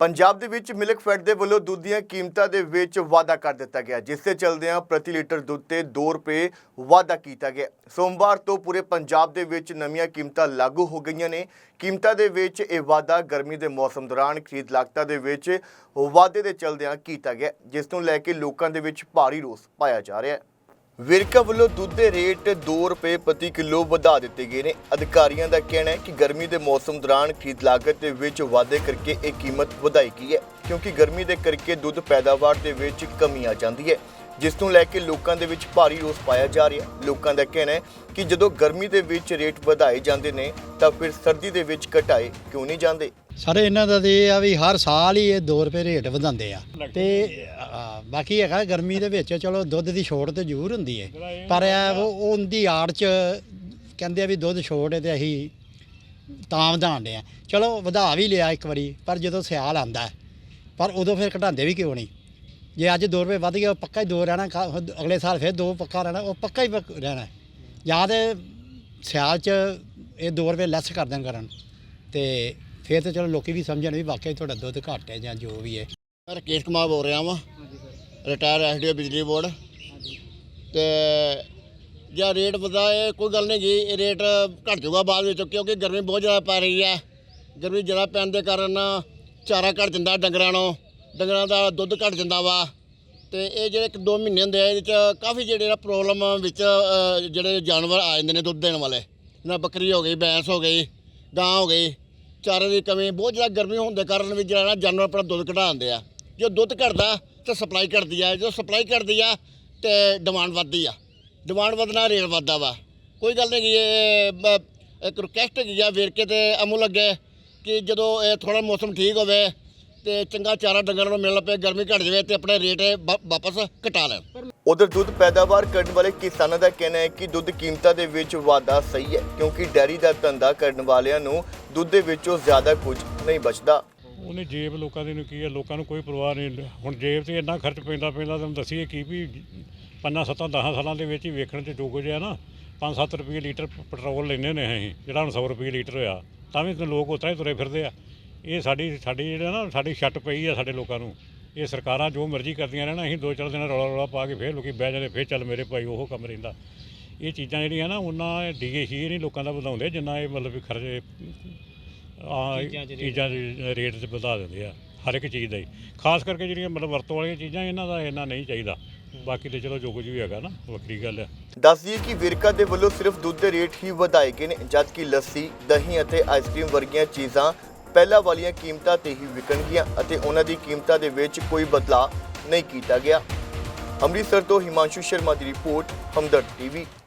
ਪੰਜਾਬ ਦੇ ਵਿੱਚ milk fed ਦੇ ਵੱਲੋਂ ਦੁੱਧ ਦੀਆਂ ਕੀਮਤਾਂ ਦੇ ਵਿੱਚ ਵਾਧਾ ਕਰ ਦਿੱਤਾ ਗਿਆ, ਜਿਸ ਦੇ ਚਲਦਿਆਂ ਪ੍ਰਤੀ ਲੀਟਰ ਦੁੱਧ ਤੇ 2 ਰੁਪਏ ਵਾਧਾ ਕੀਤਾ ਗਿਆ। ਸੋਮਵਾਰ ਤੋਂ ਪੂਰੇ ਪੰਜਾਬ ਦੇ ਵਿੱਚ ਨਵੀਆਂ ਕੀਮਤਾਂ ਲਾਗੂ ਹੋ ਗਈਆਂ ਨੇ। ਕੀਮਤਾਂ ਦੇ ਵਿੱਚ ਇਹ ਵਾਧਾ ਗਰਮੀ ਦੇ ਮੌਸਮ ਦੌਰਾਨ ਖਰੀਦ ਲਾਗਤਾਂ ਦੇ ਵਿੱਚ ਵਾਧੇ ਦੇ ਚਲਦਿਆਂ ਕੀਤਾ ਗਿਆ, ਜਿਸ ਨੂੰ ਲੈ ਕੇ ਲੋਕਾਂ ਦੇ ਵਿੱਚ ਭਾਰੀ ਰੋਸ ਪਾਇਆ ਜਾ ਰਿਹਾ ਹੈ। ਵਿਰਕਾ ਵੱਲੋਂ ਦੁੱਧ ਦੇ ਰੇਟ 2 ਰੁਪਏ ਪ੍ਰਤੀ ਕਿਲੋ ਵਧਾ ਦਿੱਤੇ ਗਏ ਨੇ। ਅਧਿਕਾਰੀਆਂ ਦਾ ਕਹਿਣਾ ਹੈ ਕਿ ਗਰਮੀ ਦੇ ਮੌਸਮ ਦੌਰਾਨ ਖਰੀਦ ਲਾਗਤ ਦੇ ਵਿੱਚ ਵਾਧੇ ਕਰਕੇ ਇਹ ਕੀਮਤ ਵਧਾਈ ਗਈ ਹੈ, ਕਿਉਂਕਿ ਗਰਮੀ ਦੇ ਕਰਕੇ ਦੁੱਧ ਪੈਦਾਵਾਰ ਦੇ ਵਿੱਚ ਕਮੀ ਆ ਜਾਂਦੀ ਹੈ। ਜਿਸ ਨੂੰ ਲੈ ਕੇ ਲੋਕਾਂ ਦੇ ਵਿੱਚ ਭਾਰੀ ਰੋਸ ਪਾਇਆ ਜਾ ਰਿਹਾ ਲੋਕਾਂ ਦਾ ਕਹਿਣਾ ਹੈ ਕਿ ਜਦੋਂ ਗਰਮੀ ਦੇ ਵਿੱਚ ਰੇਟ ਵਧਾਏ ਜਾਂਦੇ ਨੇ ਤਾਂ ਫਿਰ ਸਰਦੀ ਦੇ ਵਿੱਚ ਘਟਾਏ ਕਿਉਂ ਨਹੀਂ ਜਾਂਦੇ? ਸਰ ਇਹਨਾਂ ਦਾ ਤੇ ਇਹ ਆ ਵੀ ਹਰ ਸਾਲ ਹੀ ਇਹ 2 ਰੁਪਏ ਰੇਟ ਵਧਾਉਂਦੇ ਆ। ਤੇ ਅ, ਬਾਕੀ ਹੈਗਾ ਗਰਮੀ ਦੇ ਵਿੱਚ ਚਲੋ ਦੁੱਧ ਦੀ ਛੋਟ ਤੇ ਜ਼ਰੂਰ ਹੁੰਦੀ ਹੈ। ਪਰ ਇਹ ਉਹ ਉਹਦੀ ਆੜ ਚ ਕਹਿੰਦੇ ਆ ਵੀ ਦੁੱਧ ਛੋਟ ਹੈ ਤੇ ਅਸੀਂ ਤਾਂ ਵਧਾਉਂਦੇ ਆ। ਚਲੋ ਵਧਾ ਵੀ ਲਿਆ ਇੱਕ ਵਾਰੀ ਪਰ ਜਦੋਂ ਸਿਆਲ ਆਂਦਾ ਪਰ ਉਦੋਂ ਫਿਰ ਘਟਾਉਂਦੇ ਵੀ ਕਿਉਂ ਨਹੀਂ? ਜੇ ਅੱਜ 2 ਰੁਪਏ ਵੱਧ ਗਿਆ ਉਹ ਪੱਕਾ ਹੀ 2 ਰਹਿਣਾ ਕਾ- ਅਗਲੇ ਸਾਲ ਫਿਰ 2 ਪੱਕਾ ਰਹਿਣਾ ਉਹ ਪੱਕਾ ਹੀ ਪੱਕ- ਰਹਿਣਾ ਜਾਂ ਤੇ ਸਿਆਲ ਚ ਇਹ 2 ਰੁਪਏ ਲੈਸ ਕਰ ਦੇਣ ਕਰਨ। ਤੇ ਫਿਰ ਤਾਂ ਚਲੋ ਲੋਕੀ ਵੀ ਸਮਝਣ ਵੀ ਵਾਕਈ ਤੁਹਾਡਾ ਦੁੱਧ ਘੱਟ ਹੈ ਜਾਂ ਜੋ ਵੀ ਹੈ। ਮੈਂ ਰਕੇਸ਼ ਕੁਮਾਰ ਬੋਲ ਰਿਹਾ ਵਾਂ। ਰਿਟਾਇਰ ਐਸਡੀਓ ਬਿਜਲੀ ਬੋਰਡ। ਤੇ ਜਾਂ ਰੇਟ ਵਧਾ ਇਹ ਕੋਈ ਗੱਲ ਨਹੀਂ ਜੀ ਇਹ ਰੇਟ ਘਟ ਜਾਊਗਾ ਬਾਅਦ ਵਿੱਚ ਕਿਉਂਕਿ ਗਰਮੀ ਬਹੁਤ ਜ਼ਿਆਦਾ ਪੈ ਰਹੀ ਹੈ। ਗਰਮੀ ਜ਼ਿਆਦਾ ਪੈਣ ਦੇ ਕਾਰਨ ਚਾਰਾ ਘਟ ਜਾਂਦਾ ਡੰਗਰਾਂ ਨੂੰ ਡੰਗਰਾਂ ਦਾ ਦੁੱਧ ਘਟ ਜਾਂਦਾ ਵਾ ਤੇ ਇਹ ਜਿਹੜੇ ਇੱਕ ਦੋ ਮਹੀਨੇ ਹੁੰਦੇ ਆ ਇਹਦੇ ਚ ਕਾਫੀ ਜਿਹੜੇ ਨਾ ਪ੍ਰੋਬਲਮ ਵਿੱਚ ਅ, ਜਿਹੜੇ ਜਾਨਵਰ ਆ ਜਾਂਦੇ ਨੇ ਦੁੱਧ ਦੇਣ ਵਾਲੇ। ਨਾ ਬੱਕਰੀ ਹੋ ਗਈ ਭੈਂਸ ਹੋ ਗਈ ਗਾਂ ਹੋ ਗਈ ਚਾਰੇ ਦੀ ਕਮੀ ਬਹੁਤ ਜ਼ਿਆਦਾ ਗਰਮੀ ਹੋਣ ਦੇ ਕਾਰਨ ਵੀ ਜਿਹੜਾ ਨਾ ਜਾਨਵਰ ਆਪਣਾ ਦੁੱਧ ਘਟਾਉਂਦੇ ਆ। ਜੋ ਦੁੱਧ ਘਟਦਾ ਤੇ ਸਪਲਾਈ ਘਟਦੀ ਆ। ਜੋ ਸਪਲਾਈ ਘਟਦੀ ਆ ਤੇ ਡਿਮਾਂਡ ਵੱਧਦੀ ਆ। ਡਿਮਾਂਡ ਵਧਣਾ ਰੇਟ ਵੱਧਦਾ ਵਾ। ਕੋਈ ਗੱਲ ਨਹੀਂ ਗੀ, ਇਹ ਬ- ਇੱਕ ਰਿਕੁਐਸਟ ਹੈਗੀ ਆ ਵੇਰਕੇ ਤੇ ਅਮੂ ਅੱਗੇ ਕਿ ਜਦੋਂ ਇਹ ਥੋੜਾ ਮੌਸਮ ਠੀਕ ਹੋਵੇ ਤੇ ਚੰਗਾ ਚਾਰਾ ਡੰਗਰਾਂ ਨੂੰ ਮਿਲਣ ਪਏ ਗਰਮੀ ਘਟ ਜਾਵੇ ਤੇ ਆਪਣੇ ਰੇਟ ਵਾ- ਵਾਪਸ ਘਟਾ ਲੈਣ। ਉਧਰ ਦੁੱਧ ਪੈਦਾਵਾਰ ਕਰਨ ਵਾਲੇ ਕਿਸਾਨਾਂ ਦਾ ਕਹਿਣਾ ਹੈ ਕਿ ਦੁੱਧ ਕੀਮਤਾਂ ਦੇ ਵਿੱਚ ਵਾਧਾ ਸਹੀ ਹੈ ਕਿਉਂਕਿ ਡੈਰੀ ਦਾ ਧੰਦਾ ਕਰਨ ਵਾਲਿਆਂ ਨੂੰ ਦੁੱਧ ਦੇ ਵਿੱਚੋਂ ਜ਼ਿਆਦਾ ਕੁਝ ਨਹੀਂ ਬਚਦਾ। ਉਹਨੇ ਜੇਬ ਲੋਕਾਂ ਦੀ ਨੂੰ ਕੀ ਹੈ ਲੋਕਾਂ ਨੂੰ ਕੋਈ ਪਰਵਾਹ ਨਹੀਂ ਹੁਣ ਜੇਬ ਤੇ ਇੰਨਾ ਖਰਚ ਪੈਂਦਾ ਪੈਂਦਾ ਤੁਹਾਨੂੰ ਦੱਸੀਏ ਕੀ ਵੀ ਪੰਜਾਂ ਸੱਤਾਂ 10 ਸਾਲਾਂ ਦੇ ਵਿੱਚ ਹੀ ਵੇਖਣ ਚ ਜੋ ਕੁਝ ਆ ਨਾ 5-7 ਰੁਪਏ ਲੀਟਰ ਪ- ਪੈਟਰੋਲ ਲੈਂਦੇ ਨੇ ਅਸੀਂ ਜਿਹੜਾ ਹੁਣ 100 ਰੁਪਏ ਲੀਟਰ ਹੋਇਆ ਤਾਂ ਵੀ ਤੇ ਲੋਕ ਉਤਰਾ ਹੀ ਤੁਰੇ ਫਿਰਦੇ ਆ। ਇਹ ਸਾਡੀ ਸਾਡੀ ਜਿਹੜਾ ਨਾ ਸਾਡੀ ਛੱਟ ਪਈ ਆ ਸਾਡੇ ਲੋਕਾਂ ਨੂੰ। ਇਹ ਸਰਕਾਰਾਂ ਜੋ ਮਰਜ਼ੀ ਕਰਦੀਆਂ ਰਹਿਣਾ ਅਸੀਂ ਦੋ ਚਾਰ ਦਿਨ ਰੌਲਾ ਰੌਲਾ ਪਾ ਕੇ ਫੇਰ ਲੋਕੀ ਬਹਿ ਜਾਂਦੇ ਫੇਰ ਚੱਲ ਮੇਰੇ ਭਾਈ ਉਹ ਕੰਮ ਰਹਿੰਦਾ। ਇਹ ਚੀਜ਼ਾਂ ਜਿਹੜੀਆਂ ਨਾ ਉਹਨਾਂ ਡੀਏ ਹੀ ਨਹੀਂ ਲੋਕਾਂ ਦਾ ਵਧਾਉਂਦੇ ਜਿੰਨਾ ਇਹ ਮਤਲਬ ਖਰਚੇ ਆ ਚੀਜ਼ਾਂ ਦੇ ਰੇਟ ਤੇ ਵਧਾ ਦਿੰਦੇ ਆ ਹਰ ਇੱਕ ਚੀਜ਼ ਦਾ ਹੀ। ਖਾਸ ਕਰਕੇ ਜਿਹੜੀਆਂ ਮਤਲਬ ਵਰਤੋਂ ਵਾਲੀਆਂ ਚੀਜ਼ਾਂ ਇਹਨਾਂ ਦਾ ਇੰਨਾ ਨਹੀਂ ਚਾਹੀਦਾ। ਬਾਕੀ ਤੇ ਚਲੋ ਜੋ ਕੁਝ ਵੀ ਹੈਗਾ ਨਾ ਵੱਖਰੀ ਗੱਲ ਆ। ਦੱਸ ਦਈਏ ਕਿ ਵਿਰਕਾ ਦੇ ਵੱਲੋਂ ਸਿਰਫ ਦੁੱਧ ਦੇ ਰੇਟ ਹੀ ਵਧਾਏ ਗਏ ਨੇ ਜਦਕਿ ਲੱਸੀ ਦਹੀਂ ਅਤੇ ਆਈਸਕ੍ਰੀਮ ਵਰਗੀਆਂ ਚੀਜ਼ਾਂ ਪਹਿਲਾਂ ਵਾਲੀਆਂ ਕੀਮਤਾਂ ਤੇ ਹੀ ਵਿਕਣਗੀਆਂ ਅਤੇ ਉਹਨਾਂ ਦੀ ਕੀਮਤਾਂ ਦੇ ਵਿੱਚ ਕੋਈ ਬਦਲਾਅ ਨਹੀਂ ਕੀਤਾ ਗਿਆ। ਅੰਮ੍ਰਿਤਸਰ ਤੋਂ ਹਿਮਾਂਸ਼ੂ ਸ਼ਰਮਾ ਦੀ ਰਿਪੋਰਟ, ਹਮਦਰਦ ਟੀਵੀ।